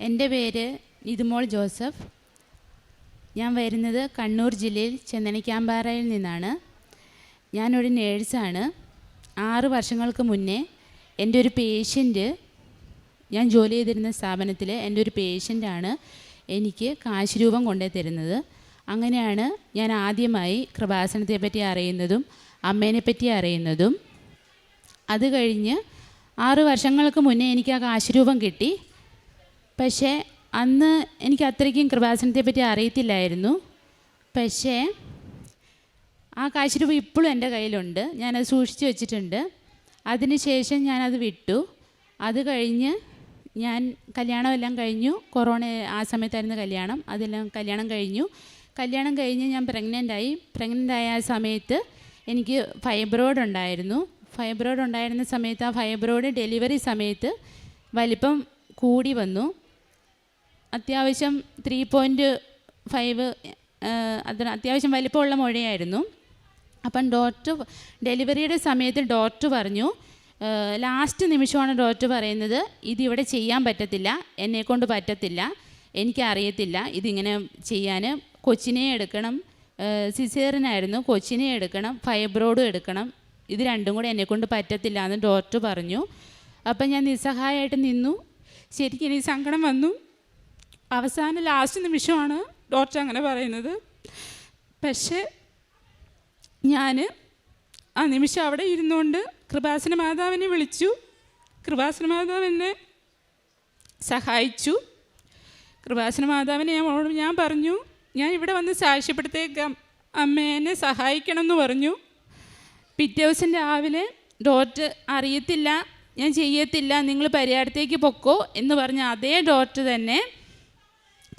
എന്റെ പേര് നിതുമോൾ ജോസഫ്. ഞാൻ വരുന്നത് കണ്ണൂർ ജില്ലയിൽ ചെന്നനിക്കാമ്പാറയിൽ നിന്നാണ്. ഞാനൊരു നേഴ്സാണ്. ആറ് വർഷങ്ങൾക്ക് മുന്നേ എന്റെ ഒരു പേഷ്യന്റ് ഞാൻ ജോലി ചെയ്തിരുന്ന സ്ഥാപനത്തിൽ എന്റെ ഒരു പേഷ്യന്റാണ് എനിക്ക് കാശ് രൂപം കൊണ്ടേ തരുന്നത് അങ്ങനെയാണ് ഞാൻ ആദ്യമായി കൃപാസനത്തെ പറ്റി അറിയുന്നതും അമ്മേനെ പറ്റി അറിയുന്നതും. അത് കഴിഞ്ഞ് ആറ് വർഷങ്ങൾക്ക് മുന്നേ എനിക്ക് ആ കാശ് രൂപം കിട്ടി. പക്ഷേ അന്ന് എനിക്ക് അത്രയ്ക്കും കൃപാസനത്തെ പറ്റി അറിയത്തില്ലായിരുന്നു. പക്ഷേ ആ കാശ് രൂപ ഇപ്പോഴും എന്റെ കയ്യിലുണ്ട്. ഞാനത് സൂക്ഷിച്ചു വെച്ചിട്ടുണ്ട്. അതിനുശേഷം ഞാനത് വിട്ടു. അത് കഴിഞ്ഞ് ഞാൻ കല്യാണമെല്ലാം കഴിഞ്ഞു. കൊറോണ ആ സമയത്തായിരുന്നു കല്യാണം. അതെല്ലാം കല്യാണം കഴിഞ്ഞു. കല്യാണം കഴിഞ്ഞ് ഞാൻ പ്രഗ്നന്റ് ആയി. പ്രഗ്നന്റ് ആയ സമയത്ത് എനിക്ക് ഫൈബ്രോയിഡ് ഉണ്ടായിരുന്നു. ഫൈബ്രോയിഡ് ഉണ്ടായിരുന്ന സമയത്ത് ആ ഫൈബ്രോയിഡ് ഡെലിവറി സമയത്ത് വലിപ്പം കൂടി വന്നു. അത്യാവശ്യം ത്രീ പോയിന്റ് ഫൈവ് അതിന് അത്യാവശ്യം വലിപ്പമുള്ള മുഴയായിരുന്നു. അപ്പം ഡോക്ടർ ഡെലിവറിയുടെ സമയത്ത് ഡോക്ടർ പറഞ്ഞു ലാസ്റ്റ് നിമിഷമാണ് ഡോക്ടർ പറയുന്നത് ഇതിവിടെ ചെയ്യാൻ പറ്റത്തില്ല എന്നെക്കൊണ്ട് പറ്റത്തില്ല എനിക്കറിയത്തില്ല ഇതിങ്ങനെ ചെയ്യാൻ. കൊച്ചിനെ എടുക്കണം സിസേറിനായിരുന്നു കൊച്ചിനെ എടുക്കണം ഫൈബ്രോഡും എടുക്കണം ഇത് രണ്ടും കൂടെ എന്നെക്കൊണ്ട് പറ്റത്തില്ല എന്ന് ഡോക്ടർ പറഞ്ഞു. അപ്പം ഞാൻ നിസ്സഹായമായിട്ട് നിന്നു. ശരിക്കും എനിക്ക് സങ്കടം വന്നു. അവസാന ലാസ്റ്റ് നിമിഷമാണ് ഡോക്ടർ അങ്ങനെ പറയുന്നത്. പക്ഷേ ഞാൻ ആ നിമിഷം അവിടെ ഇരുന്നുകൊണ്ട് കൃപാസന മാതാവിനെ വിളിച്ചു. കൃപാസന മാതാവ് എന്നെ സഹായിച്ചു. കൃപാസന മാതാവിനെ ഞാൻ ഞാൻ പറഞ്ഞു ഞാൻ ഇവിടെ വന്ന് സാക്ഷ്യപ്പെടുത്തേക്കാം. അമ്മേനെ സഹായിക്കണം എന്ന് പറഞ്ഞു. പിറ്റേ ദിവസം രാവിലെ ഡോക്ടർ അറിയത്തില്ല ഞാൻ ചെയ്യത്തില്ല നിങ്ങൾ പരിഹാരത്തേക്ക് പൊക്കോ എന്ന് പറഞ്ഞ അതേ ഡോക്ടർ തന്നെ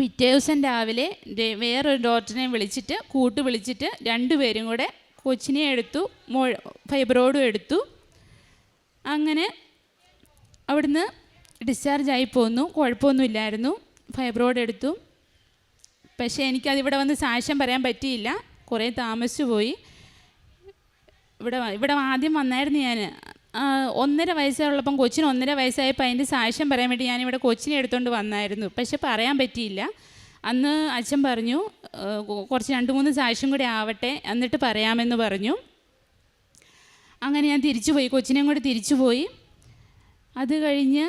പിറ്റേ ദിവസം രാവിലെ വേറൊരു ഡോക്ടറിനെ വിളിച്ചിട്ട് കൂട്ട് വിളിച്ചിട്ട് രണ്ടുപേരും കൂടെ കൊച്ചിനെ എടുത്തു മോ ഫൈബ്രോയിഡും എടുത്തു. അങ്ങനെ അവിടുന്ന് ഡിസ്ചാർജ് ആയി പോന്നു. കുഴപ്പമൊന്നുമില്ലായിരുന്നു ഫൈബ്രോയിഡ് എടുത്തു. പക്ഷേ എനിക്കതിവിടെ വന്ന് സാക്ഷ്യം പറയാൻ പറ്റിയില്ല. കുറേ താമസിച്ചു പോയി ഇവിടെ ഇവിടെ ആദ്യം വന്നായിരുന്നു ഞാൻ ഒന്നര വയസ്സുള്ളപ്പം കൊച്ചിന് ഒന്നര വയസ്സായപ്പോൾ അതിന്റെ സാക്ഷ്യം പറയാൻ വേണ്ടി ഞാനിവിടെ കൊച്ചിനെ എടുത്തുകൊണ്ട് വന്നായിരുന്നു. പക്ഷെ പറയാൻ പറ്റിയില്ല. അന്ന് അച്ഛൻ പറഞ്ഞു കുറച്ച് രണ്ട് മൂന്ന് സാക്ഷ്യം കൂടി ആവട്ടെ എന്നിട്ട് പറയാമെന്ന് പറഞ്ഞു. അങ്ങനെ ഞാൻ തിരിച്ചു പോയി കൊച്ചിനെയും കൂടി തിരിച്ചു പോയി. അത് കഴിഞ്ഞ്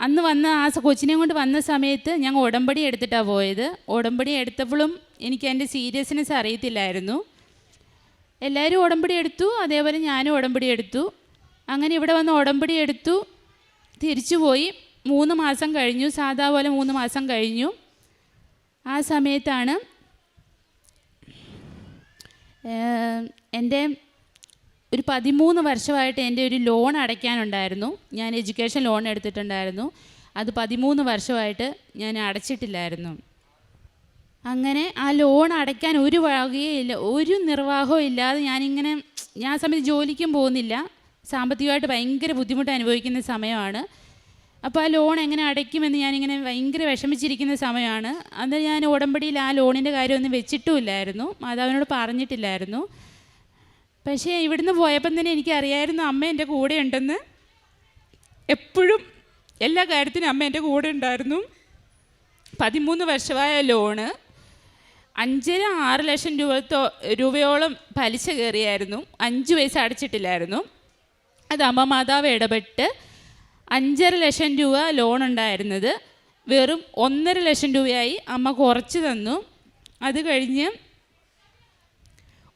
അന്ന് വന്ന ആ കൊച്ചിനെയും കൊണ്ട് വന്ന സമയത്ത് ഞങ്ങൾ ഉടമ്പടി എടുത്തിട്ടാണ് പോയത്. ഉടമ്പടി എടുത്തപ്പോഴും എനിക്ക് അതിന്റെ സീരിയസ്നെസ് അറിയത്തില്ലായിരുന്നു. എല്ലാവരും ഉടമ്പടി എടുത്തു അതേപോലെ ഞാനും ഉടമ്പടി എടുത്തു. അങ്ങനെ ഇവിടെ വന്ന് ഉടമ്പടി എടുത്തു തിരിച്ചു പോയി. മൂന്ന് മാസം കഴിഞ്ഞു സാധാ പോലെ മൂന്ന് മാസം കഴിഞ്ഞു. ആ സമയത്താണ് എന്റെ ഒരു പതിമൂന്ന് വർഷമായിട്ട് എന്റെ ഒരു ലോൺ അടയ്ക്കാനുണ്ടായിരുന്നു. ഞാൻ എഡ്യൂക്കേഷൻ ലോൺ എടുത്തിട്ടുണ്ടായിരുന്നു. അത് പതിമൂന്ന് വർഷമായിട്ട് ഞാൻ അടച്ചിട്ടില്ലായിരുന്നു. അങ്ങനെ ആ ലോൺ അടയ്ക്കാൻ ഒരു വകയേ ഇല്ല. ഒരു നിർവാഹവും ഇല്ലാതെ ഞാനിങ്ങനെ ഞാൻ സമയത്ത് ജോലിക്കും പോകുന്നില്ല. സാമ്പത്തികമായിട്ട് ഭയങ്കര ബുദ്ധിമുട്ട് അനുഭവിക്കുന്ന സമയമാണ്. അപ്പോൾ ആ ലോൺ എങ്ങനെ അടയ്ക്കുമെന്ന് ഞാനിങ്ങനെ ഭയങ്കര വിഷമിച്ചിരിക്കുന്ന സമയമാണ്. അന്ന് ഞാൻ ഉടമ്പടിയിൽ ആ ലോണിന്റെ കാര്യമൊന്നും വെച്ചിട്ടുമില്ലായിരുന്നു. മാതാവിനോട് പറഞ്ഞിട്ടില്ലായിരുന്നു. പക്ഷേ ഇവിടുന്ന് പോയപ്പം തന്നെ എനിക്കറിയായിരുന്നു അമ്മ എന്റെ കൂടെ ഉണ്ടെന്ന്. എപ്പോഴും എല്ലാ കാര്യത്തിനും അമ്മ എന്റെ കൂടെ ഉണ്ടായിരുന്നു. പതിമൂന്ന് വർഷമായ ലോണ് അഞ്ചര ആറ് ലക്ഷം രൂപത്തോ രൂപയോളം പലിശ കയറിയായിരുന്നു. അഞ്ച് പൈസ അടച്ചിട്ടില്ലായിരുന്നു. അത് അമ്മ മാതാവ് ഇടപെട്ട് അഞ്ചര ലക്ഷം രൂപ ലോൺ ഉണ്ടായിരുന്നത്. വെറും ഒന്നര ലക്ഷം രൂപയായി അമ്മ കുറച്ച് തന്നു. അത് കഴിഞ്ഞ്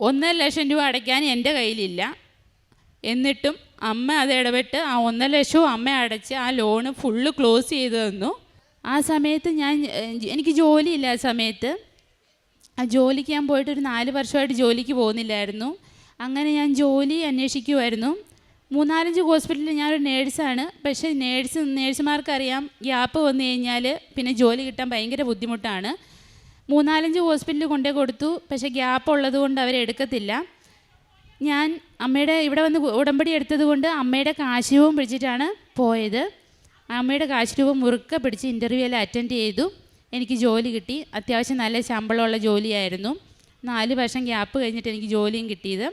ഒന്നര ലക്ഷം രൂപ അടയ്ക്കാൻ എന്റെ കയ്യിലില്ല. എന്നിട്ടും അമ്മ അത് ഇടപെട്ട് ആ ഒന്നര ലക്ഷവും അമ്മ അടച്ച് ആ ലോണ് ഫുള്ള് ക്ലോസ് ചെയ്ത് തന്നു. ആ സമയത്ത് ഞാൻ എനിക്ക് ജോലിയില്ല ആ സമയത്ത്. ജോലിക്ക് ഞാൻ പോയിട്ട് ഒരു നാല് വർഷമായിട്ട് ജോലിക്ക് പോകുന്നില്ലായിരുന്നു. അങ്ങനെ ഞാൻ ജോലി അന്വേഷിക്കുമായിരുന്നു മൂന്നാലഞ്ച് ഹോസ്പിറ്റലിൽ ഞാനൊരു നേഴ്സാണ്. പക്ഷേ നേഴ്സ് നേഴ്സുമാർക്കറിയാം ഗ്യാപ്പ് വന്നു കഴിഞ്ഞാൽ പിന്നെ ജോലി കിട്ടാൻ ഭയങ്കര ബുദ്ധിമുട്ടാണ്. മൂന്നാലഞ്ച് ഹോസ്പിറ്റലിൽ കൊണ്ടേ കൊടുത്തു. പക്ഷേ ഗ്യാപ്പ് ഉള്ളത് കൊണ്ട് അവരെടുക്കത്തില്ല ഞാൻ അമ്മയുടെ ഇവിടെ വന്ന് ഉടമ്പടി എടുത്തത് കൊണ്ട് അമ്മയുടെ കാശുരൂപം പിടിച്ചിട്ടാണ് പോയത്. അമ്മയുടെ കാശുരൂപം മുറുക്ക പിടിച്ച് ഇന്റർവ്യൂ എല്ലാം അറ്റൻഡ് ചെയ്തു. എനിക്ക് ജോലി കിട്ടി. അത്യാവശ്യം നല്ല ശമ്പളമുള്ള ജോലിയായിരുന്നു. നാല് വർഷം ഗ്യാപ്പ് കഴിഞ്ഞിട്ട് എനിക്ക് ജോലിയും കിട്ടിയത്.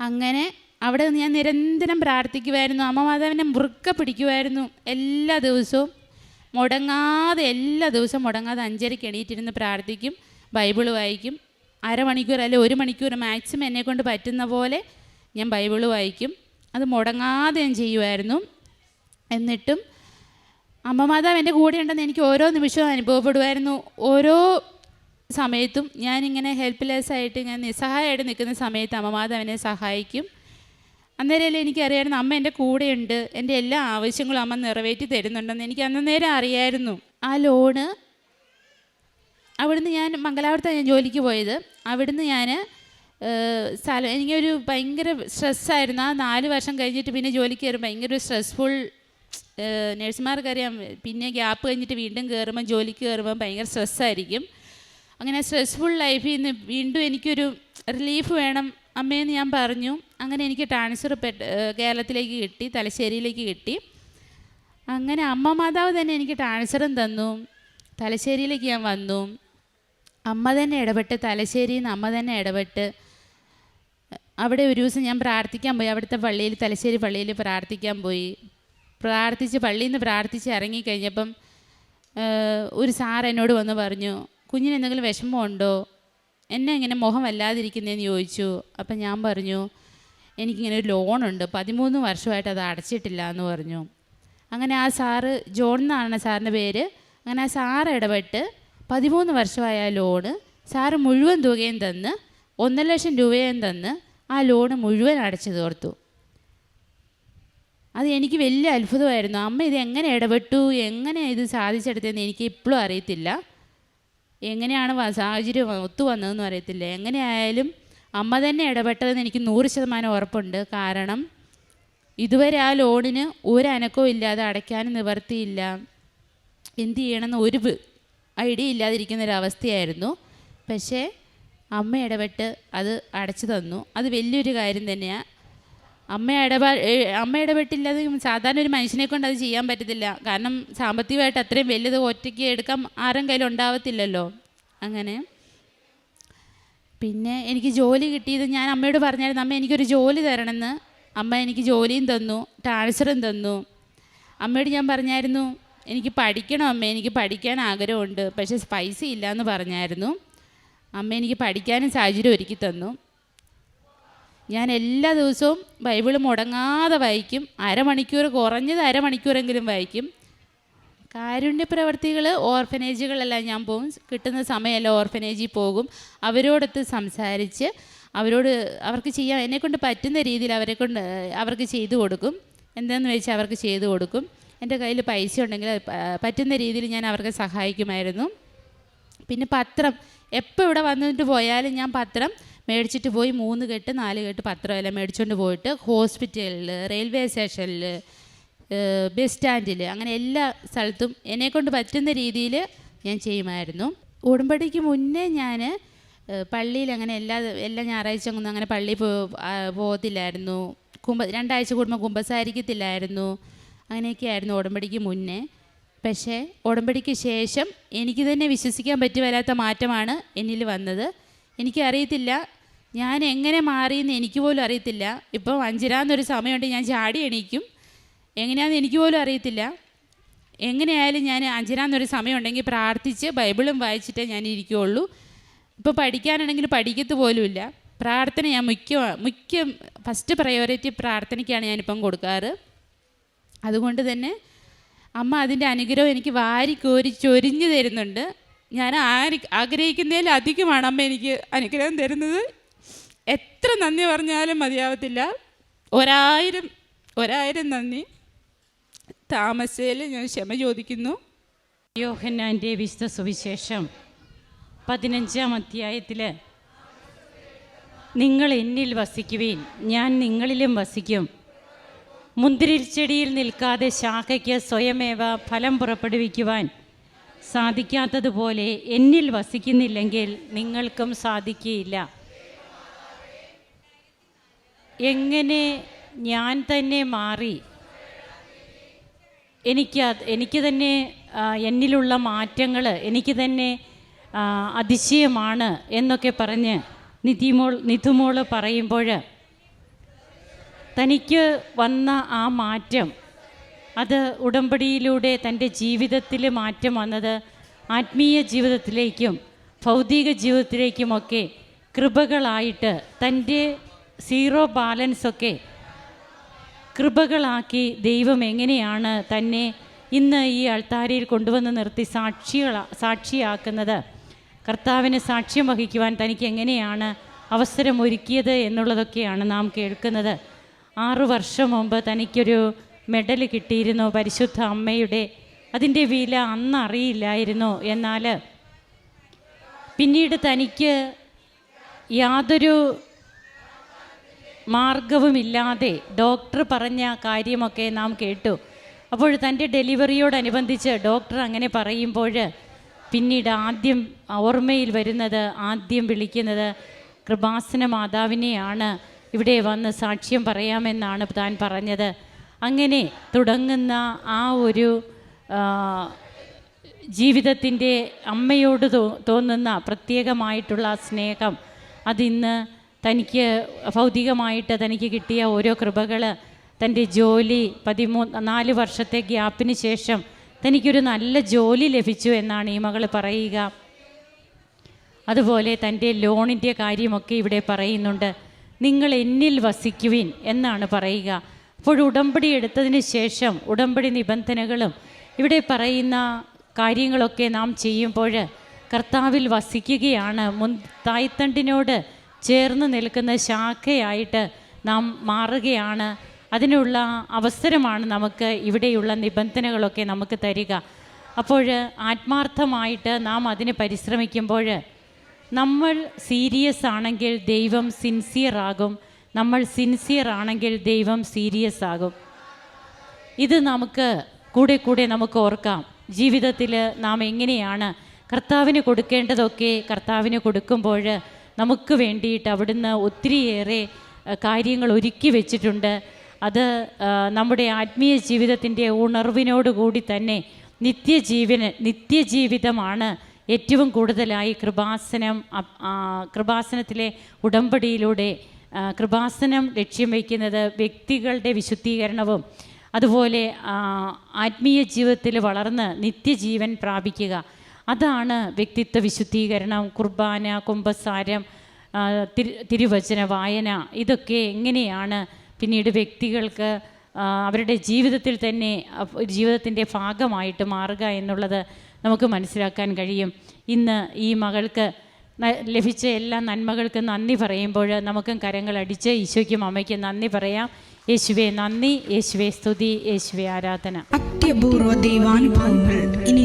അങ്ങനെ അവിടെ ഞാൻ നിരന്തരം പ്രാർത്ഥിക്കുമായിരുന്നു അമ്മ മാതാവിനെ മുറുക്ക പിടിക്കുമായിരുന്നു എല്ലാ ദിവസവും. മുടങ്ങാതെ എല്ലാ ദിവസവും മുടങ്ങാതെ അഞ്ചരയ്ക്ക് എണീറ്റിരുന്ന് പ്രാർത്ഥിക്കും ബൈബിൾ വായിക്കും. അരമണിക്കൂർ അല്ലെ ഒരു മണിക്കൂർ മാക്സിമം എന്നെ കൊണ്ട് പറ്റുന്ന പോലെ ഞാൻ ബൈബിൾ വായിക്കും. അത് മുടങ്ങാതെ ഞാൻ ചെയ്യുമായിരുന്നു എന്നിട്ടും അമ്മ മാതാവ് എന്റെ കൂടെ ഉണ്ടെന്ന് എനിക്ക് ഓരോ നിമിഷവും അനുഭവപ്പെടുമായിരുന്നു ഓരോ സമയത്തും ഞാനിങ്ങനെ ഹെൽപ്ലെസ് ആയിട്ട് ഞാൻ നിസ്സഹായമായിട്ട് നിൽക്കുന്ന സമയത്ത് അമ്മ എന്നെ സഹായിക്കും. അന്നേരം എനിക്കറിയായിരുന്നു അമ്മ എന്റെ കൂടെയുണ്ട്. എന്റെ എല്ലാ ആവശ്യങ്ങളും അമ്മ നിറവേറ്റി തരുന്നുണ്ടെന്ന് എനിക്ക് അന്നേരം അറിയായിരുന്നു. ആ ലോണ് അവിടുന്ന് ഞാൻ മംഗലാപുരത്താണ് ഞാൻ ജോലിക്ക് പോയത്. അവിടുന്ന് ഞാൻ സ്ഥലം എനിക്കൊരു ഭയങ്കര സ്ട്രെസ്സായിരുന്നു. ആ നാല് വർഷം കഴിഞ്ഞിട്ട് പിന്നെ ജോലിക്ക് കയറും ഭയങ്കര ഒരു സ്ട്രെസ്ഫുൾ നേഴ്സുമാർക്കറിയാം പിന്നെ ഗ്യാപ്പ് കഴിഞ്ഞിട്ട് വീണ്ടും കയറുമ്പോൾ ജോലിക്ക് കയറുമ്പോൾ ഭയങ്കര സ്ട്രെസ്സായിരിക്കും. അങ്ങനെ സ്ട്രെസ്ഫുൾ ലൈഫിൽ നിന്ന് വീണ്ടും എനിക്കൊരു റിലീഫ് വേണം അമ്മയെന്ന് ഞാൻ പറഞ്ഞു. അങ്ങനെ എനിക്ക് ട്രാൻസ്ഫർ കേരളത്തിലേക്ക് കിട്ടി തലശ്ശേരിയിലേക്ക് കിട്ടി. അങ്ങനെ അമ്മ മാതാവ് തന്നെ എനിക്ക് ട്രാൻസ്ഫറും തന്നു. തലശ്ശേരിയിലേക്ക് ഞാൻ വന്നു. അമ്മ തന്നെ ഇടപെട്ട് തലശ്ശേരിയിൽ നിന്ന് അമ്മ തന്നെ ഇടപെട്ട്. അവിടെ ഒരു ദിവസം ഞാൻ പ്രാർത്ഥിക്കാൻ പോയി. അവിടുത്തെ പള്ളിയിൽ തലശ്ശേരി പള്ളിയിൽ പ്രാർത്ഥിക്കാൻ പോയി. പ്രാർത്ഥിച്ച് പള്ളിയിൽ നിന്ന് പ്രാർത്ഥിച്ച് ഇറങ്ങിക്കഴിഞ്ഞപ്പം ഒരു സാർ എന്നോട് വന്ന് പറഞ്ഞു കുഞ്ഞിന് എന്തെങ്കിലും വിഷമമുണ്ടോ? എന്നെ ഇങ്ങനെ മുഖം വല്ലാതിരിക്കുന്നതെന്ന് ചോദിച്ചു. അപ്പം ഞാൻ പറഞ്ഞു എനിക്കിങ്ങനെ ഒരു ലോണുണ്ട്. പതിമൂന്ന് വർഷമായിട്ട് അത് അടച്ചിട്ടില്ല എന്ന് പറഞ്ഞു. അങ്ങനെ ആ സാറ് ജോൺ എന്നാണ് സാറിന്റെ പേര് അങ്ങനെ ആ സാറ് ഇടപെട്ട് പതിമൂന്ന് വർഷമായ ആ ലോണ് സാറ് മുഴുവൻ തുകയും തന്ന് ഒന്നര ലക്ഷം രൂപയും തന്ന് ആ ലോണ് മുഴുവൻ അടച്ചു തീർത്തു. അത് എനിക്ക് വലിയ അത്ഭുതമായിരുന്നു. അമ്മ ഇത് എങ്ങനെ ഇടപെട്ടു? എങ്ങനെ ഇത് സാധിച്ചെടുത്തതെന്ന് എനിക്ക് ഇപ്പോഴും അറിയത്തില്ല. എങ്ങനെയാണ് സാഹചര്യം ഒത്തു വന്നതെന്നും അറിയത്തില്ല. എങ്ങനെയായാലും അമ്മ തന്നെ ഇടപെട്ടതെന്ന് എനിക്ക് നൂറ് ശതമാനം ഉറപ്പുണ്ട്. കാരണം ഇതുവരെ ആ ലോണിന് ഒരു അനക്കവും ഇല്ലാതെ അടയ്ക്കാനും നിവർത്തിയില്ല. എന്ത് ചെയ്യണമെന്ന് ഒരു ഐഡിയ ഇല്ലാതിരിക്കുന്ന ഒരു അവസ്ഥയായിരുന്നു. പക്ഷേ അമ്മ ഇടപെട്ട് അത് അടച്ചു തന്നു. അത് വലിയൊരു കാര്യം തന്നെയാണ് അമ്മ ഇടപാ അമ്മ ഇടപെട്ടില്ലാതെ സാധാരണ ഒരു മനുഷ്യനെ കൊണ്ട് അത് ചെയ്യാൻ പറ്റത്തില്ല. കാരണം സാമ്പത്തികമായിട്ട് അത്രയും വലുത് ഒറ്റയ്ക്ക് എടുക്കാൻ ആരും കയ്യിൽ ഉണ്ടാവത്തില്ലല്ലോ. അങ്ങനെ. പിന്നെ എനിക്ക് ജോലി കിട്ടിയത് ഞാൻ അമ്മയോട് പറഞ്ഞായിരുന്നു അമ്മ എനിക്കൊരു ജോലി തരണമെന്ന്. അമ്മ എനിക്ക് ജോലിയും തന്നു ട്രാൻസ്ഫറും തന്നു. അമ്മയോട് ഞാൻ പറഞ്ഞായിരുന്നു എനിക്ക് പഠിക്കണം അമ്മ എനിക്ക് പഠിക്കാൻ ആഗ്രഹമുണ്ട് പക്ഷേ പൈസ ഇല്ല എന്ന് പറഞ്ഞായിരുന്നു. അമ്മ എനിക്ക് പഠിക്കാനും സാഹചര്യം ഒരുക്കി തന്നു. ഞാൻ എല്ലാ ദിവസവും ബൈബിൾ മുടങ്ങാതെ വായിക്കും. അരമണിക്കൂർ കുറഞ്ഞത് അരമണിക്കൂറെങ്കിലും വായിക്കും. കാരുണ്യ പ്രവർത്തികൾ ഓർഫനേജുകളെല്ലാം ഞാൻ പോകും. കിട്ടുന്ന സമയമെല്ലാം ഓർഫനേജിൽ പോകും. അവരോടൊത്ത് സംസാരിച്ച് അവരോട് അവർക്ക് ചെയ്യാൻ എന്നെക്കൊണ്ട് പറ്റുന്ന രീതിയിൽ അവരെ കൊണ്ട് അവർക്ക് ചെയ്തു കൊടുക്കും. എന്താണെന്ന് വെച്ചാൽ അവർക്ക് ചെയ്തു കൊടുക്കും. എന്റെ കയ്യിൽ പൈസ ഉണ്ടെങ്കിൽ പറ്റുന്ന രീതിയിൽ ഞാൻ അവർക്ക് സഹായിക്കുമായിരുന്നു. പിന്നെ പത്രം എപ്പോൾ ഇവിടെ വന്നിട്ട് പോയാലും ഞാൻ പത്രം മേടിച്ചിട്ട് പോയി മൂന്ന് കെട്ട് നാല് കെട്ട് പത്രം എല്ലാം മേടിച്ചുകൊണ്ട് പോയിട്ട് ഹോസ്പിറ്റലിൽ റെയിൽവേ സ്റ്റേഷനിൽ ബസ് സ്റ്റാൻഡിൽ അങ്ങനെ എല്ലാ സ്ഥലത്തും എന്നെക്കൊണ്ട് പറ്റുന്ന രീതിയിൽ ഞാൻ ചെയ്യുമായിരുന്നു. ഉടമ്പടിക്ക് മുന്നേ ഞാൻ പള്ളിയിൽ അങ്ങനെ എല്ലാ എല്ലാ ഞായറാഴ്ച ഒന്നും അങ്ങനെ പള്ളി പോകത്തില്ലായിരുന്നു. കുമ്പ രണ്ടാഴ്ച കൂടുമ്പോൾ കുമ്പസാരിക്കത്തില്ലായിരുന്നു. അങ്ങനെയൊക്കെയായിരുന്നു ഉടമ്പടിക്ക് മുന്നേ. പക്ഷേ ഉടമ്പടിക്ക് ശേഷം എനിക്ക് തന്നെ വിശ്വസിക്കാൻ പറ്റി വരാത്ത മാറ്റമാണ് എന്നിൽ വന്നത്. എനിക്കറിയത്തില്ല ഞാൻ എങ്ങനെ മാറിയെന്ന് എനിക്ക് പോലും അറിയത്തില്ല. ഇപ്പോൾ അഞ്ചിരാന്നൊരു സമയമുണ്ട് ഞാൻ ചാടി എണീക്കും. എങ്ങനെയാണെന്ന് എനിക്ക് പോലും അറിയത്തില്ല. എങ്ങനെയായാലും ഞാൻ അഞ്ചിരാന്നൊരു സമയമുണ്ടെങ്കിൽ പ്രാർത്ഥിച്ച് ബൈബിളും വായിച്ചിട്ടേ ഞാൻ ഇരിക്കുകയുള്ളൂ ഇപ്പോൾ പഠിക്കാനാണെങ്കിൽ പഠിക്കത്ത് പോലുമില്ല. പ്രാർത്ഥന ഞാൻ മുഖ്യ മുഖ്യ ഫസ്റ്റ് പ്രയോറിറ്റി പ്രാർത്ഥനയ്ക്കാണ് ഞാനിപ്പം കൊടുക്കാറ്. അതുകൊണ്ട് തന്നെ അമ്മ അതിന്റെ അനുഗ്രഹം എനിക്ക് വാരി കോരി ചൊരിഞ്ഞു തരുന്നുണ്ട്. ഞാൻ ആഗ്രഹിക്കുന്നതിൽ അധികമാണ് അമ്മ എനിക്ക് അനുഗ്രഹം തരുന്നത്. എത്ര നന്ദി പറഞ്ഞാലും മതിയാവത്തില്ല. ഒരായിരം ഒരായിരം നന്ദി. താമസയിൽ ഞാൻ ക്ഷമ ചോദിക്കുന്നു. യോഹന്നാന്റെ വിശുദ്ധ സുവിശേഷം പതിനഞ്ചാം അധ്യായത്തിൽ നിങ്ങൾ എന്നിൽ വസിക്കുവീൻ ഞാൻ നിങ്ങളിലും വസിക്കും. മുന്തിരിച്ചെടിയിൽ നിൽക്കാതെ ശാഖയ്ക്ക് സ്വയമേവ ഫലം പുറപ്പെടുവിക്കുവാൻ സാധിക്കാത്തതുപോലെ എന്നിൽ വസിക്കുന്നില്ലെങ്കിൽ നിങ്ങൾക്കും സാധിക്കുകയില്ല. എങ്ങനെ ഞാൻ തന്നെ മാറി? എനിക്ക് എനിക്ക് തന്നെ എന്നിലുള്ള മാറ്റങ്ങൾ എനിക്ക് തന്നെ അതിശയമാണ് എന്നൊക്കെ പറഞ്ഞ് നിധിമോൾ നിധുമോൾ പറയുമ്പോൾ തനിക്ക് വന്ന ആ മാറ്റം അത് ഉടമ്പടിയിലൂടെ തന്റെ ജീവിതത്തിൽ മാറ്റം വന്നത് ആത്മീയ ജീവിതത്തിലേക്കും ഭൗതിക ജീവിതത്തിലേക്കുമൊക്കെ കൃപകളായിട്ട് തന്റെ സീറോ ബാലൻസൊക്കെ കൃപകളാക്കി ദൈവം എങ്ങനെയാണ് തന്നെ ഇന്ന് ഈ അൾത്താരയിൽ കൊണ്ടുവന്ന് നിർത്തി സാക്ഷികൾ സാക്ഷിയാക്കുന്നത്? കർത്താവിന് സാക്ഷ്യം വഹിക്കുവാൻ തനിക്ക് എങ്ങനെയാണ് അവസരം ഒരുക്കിയത് എന്നുള്ളതൊക്കെയാണ് നാം കേൾക്കുന്നത്. ആറു വർഷം മുമ്പ് തനിക്കൊരു മെഡൽ കിട്ടിയിരുന്നു പരിശുദ്ധ അമ്മയുടെ. അതിന്റെ വില അന്ന് അറിയില്ലായിരുന്നു എന്നാൽ പിന്നീട് തനിക്ക് യാതൊരു മാർഗവുമില്ലാതെ ഡോക്ടർ പറഞ്ഞ കാര്യമൊക്കെ നാം കേട്ടു. അപ്പോൾ തന്റെ ഡെലിവറിയോടനുബന്ധിച്ച് ഡോക്ടർ അങ്ങനെ പറയുമ്പോൾ പിന്നീട് ആദ്യം ഓർമ്മയിൽ വരുന്നത് ആദ്യം വിളിക്കുന്നത് കൃപാസന മാതാവിനെയാണ്. ഇവിടെ വന്ന് സാക്ഷ്യം പറയാമെന്നാണ് താൻ പറഞ്ഞത്. അങ്ങനെ തുടങ്ങുന്ന ആ ഒരു ജീവിതത്തിന്റെ അമ്മയോട് തോന്നുന്ന പ്രത്യേകമായിട്ടുള്ള സ്നേഹം അതിന്ന് തനിക്ക് ഭൗതികമായിട്ട് തനിക്ക് കിട്ടിയ ഓരോ കൃപകൾ തന്റെ ജോലി പതിമൂന്ന് നാല് വർഷത്തെ ഗ്യാപ്പിന് ശേഷം തനിക്കൊരു നല്ല ജോലി ലഭിച്ചു എന്നാണ് ഈ മകൾ പറയുക. അതുപോലെ തന്റെ ലോണിന്റെ കാര്യമൊക്കെ ഇവിടെ പറയുന്നുണ്ട്. നിങ്ങൾ എന്നിൽ വസിക്കുവിൻ എന്നാണ് പറയുക. അപ്പോൾ ഉടമ്പടി എടുത്തതിന് ശേഷം ഉടമ്പടി നിബന്ധനകളും ഇവിടെ പറയുന്ന കാര്യങ്ങളൊക്കെ നാം ചെയ്യുമ്പോൾ കർത്താവിൽ വസിക്കുകയാണ്. മുൻ തായ്തണ്ടിനോട് ചേർന്ന് നിൽക്കുന്ന ശാഖയായിട്ട് നാം മാറുകയാണ്. അതിനുള്ള അവസരമാണ് നമുക്ക് ഇവിടെയുള്ള നിബന്ധനകളൊക്കെ നമുക്ക് തരിക. അപ്പോൾ ആത്മാർത്ഥമായിട്ട് നാം അതിന് പരിശ്രമിക്കുമ്പോൾ നമ്മൾ സീരിയസ് ആണെങ്കിൽ ദൈവം സിൻസിയർ ആകും. നമ്മൾ സിൻസിയർ ആണെങ്കിൽ ദൈവം സീരിയസ് ആകും. ഇത് നമുക്ക് കൂടെ കൂടെ നമുക്ക് ഓർക്കാം. ജീവിതത്തിൽ നാം എങ്ങനെയാണ് കർത്താവിന് കൊടുക്കേണ്ടതൊക്കെ കർത്താവിന് കൊടുക്കുമ്പോൾ നമുക്ക് വേണ്ടിയിട്ട് അവിടുന്ന് ഒത്തിരിയേറെ കാര്യങ്ങൾ ഒരുക്കി വെച്ചിട്ടുണ്ട്. അത് നമ്മുടെ ആത്മീയ ജീവിതത്തിന്റെ ഉണർവിനോടുകൂടി തന്നെ നിത്യജീവന നിത്യജീവിതമാണ് ഏറ്റവും കൂടുതലായി കൃപാസനം കൃപാസനത്തിലെ ഉടമ്പടിയിലൂടെ കൃപാസനം ലക്ഷ്യം വയ്ക്കുന്നത് വ്യക്തികളുടെ വിശുദ്ധീകരണവും അതുപോലെ ആത്മീയ ജീവിതത്തിൽ വളർന്ന് നിത്യജീവൻ പ്രാപിക്കുക. അതാണ് വ്യക്തിത്വ വിശുദ്ധീകരണം കുർബാന കുംഭസാരം തിരു തിരുവചന വായന ഇതൊക്കെ എങ്ങനെയാണ് പിന്നീട് വ്യക്തികൾക്ക് അവരുടെ ജീവിതത്തിൽ തന്നെ ജീവിതത്തിന്റെ ഭാഗമായിട്ട് മാറുക എന്നുള്ളത് നമുക്ക് മനസ്സിലാക്കാൻ കഴിയും. ഇന്ന് ഈ മകൾക്ക് ലഭിച്ച എല്ലാ നന്മകൾക്കും നന്ദി പറയുമ്പോൾ നമുക്കും കരങ്ങൾ അടിച്ച് ഈശോയ്ക്കും അമ്മയ്ക്കും നന്ദി പറയാം. യേശുവെ നന്ദി. യേശുവെ സ്തുതി. യേശുവെ ആരാധന. അത്യപൂർവ ദൈവാനുഭവങ്ങൾ. ഇനി